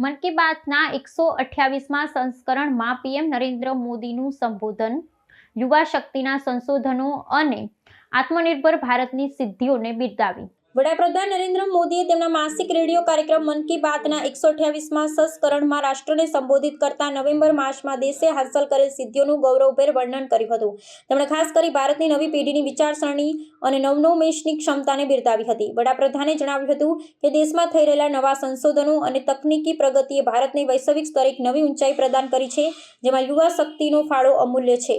મન કી બાતના એકસો અઠ્યાવીસમાં સંસ્કરણમાં પીએમ નરેન્દ્ર મોદીનું સંબોધન. યુવા શક્તિના સંશોધનો અને આત્મનિર્ભર ભારતની સિદ્ધિઓને બિરદાવી. વડાપ્રધાન નરેન્દ્ર મોદીએ તેમના માસિક રેડિયો કાર્યક્રમ મન કી બાતના એકસો અઠ્યાવીસમાં સંસ્કરણમાં રાષ્ટ્રને સંબોધિત કરતા નવેમ્બર માસમાં દેશે હાંસલ કરેલ સિદ્ધિઓનું ગૌરવભેર વર્ણન કર્યું હતું. તેમણે ખાસ કરી ભારતની નવી પેઢીની વિચારસરણી અને નવનોમેશની ક્ષમતાને બિરદાવી હતી. વડાપ્રધાને જણાવ્યું હતું કે દેશમાં થઈ રહેલા નવા સંશોધનો અને તકનીકી પ્રગતિએ ભારતને વૈશ્વિક સ્તરે એક નવી ઊંચાઈ પ્રદાન કરી છે, જેમાં યુવા શક્તિનો ફાળો અમૂલ્ય છે.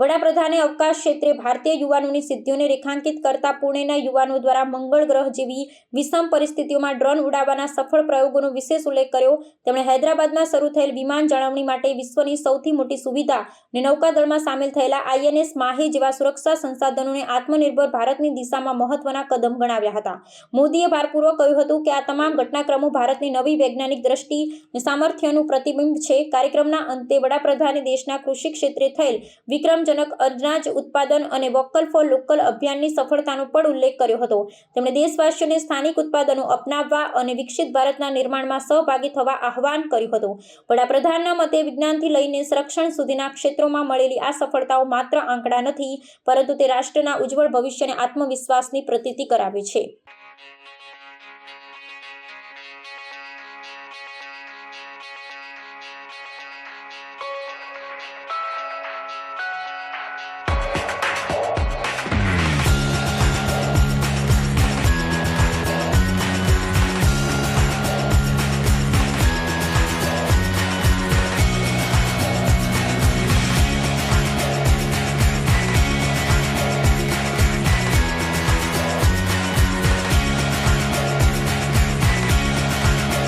વડાપ્રધાને અવકાશ ક્ષેત્રે ભારતીય યુવાનોની સિદ્ધિઓને રેખાંકિત કરતા પુણેના યુવાનો દ્વારા મંગળ ગ્રહ જેવી વિષમ પરિસ્થિતિઓમાં ડ્રોન ઉડાવવાના સફળ પ્રયોગોનો વિશેષ ઉલ્લેખ કર્યો. તેમણે હૈદરાબાદમાં શરૂ થયેલ વિમાન જાળવણી માટે વિશ્વની સૌથી મોટી સુવિધા અને નૌકાદળમાં સામેલ થયેલા આઈએનએસ માહી જેવા સુરક્ષા સંસાધનોને આત્મનિર્ભર ભારતની દિશામાં મહત્વના કદમ ગણાવ્યા હતા. મોદીએ ભારપૂર્વક કહ્યું હતું કે આ તમામ ઘટનાક્રમો ભારતની નવી વૈજ્ઞાનિક દ્રષ્ટિ અને સામર્થ્યનું પ્રતિબિંબ છે. કાર્યક્રમના અંતે વડાપ્રધાને દેશના કૃષિ ક્ષેત્રે થયેલ વિક્રમજનક અનાજ ઉત્પાદન અને વોકલ ફોર લોકલ અભિયાનની સફળતાનો પણ ઉલ્લેખ કર્યો હતો. તેમણે દેશવાસીઓને સ્થાનિક ઉત્પાદનો અપનાવવા અને વિકસિત ભારતના નિર્માણમાં સહભાગી થવા આહવાન કર્યું હતું. વડાપ્રધાનના મતે વિજ્ઞાનથી લઈને સંરક્ષણ સુધીના ક્ષેત્રોમાં મળેલી આ સફળતાઓ માત્ર આંકડા નથી, પરંતુ તે રાષ્ટ્રના ઉજ્જવળ ભવિષ્યને આત્મવિશ્વાસની પ્રતીતિ કરાવે છે.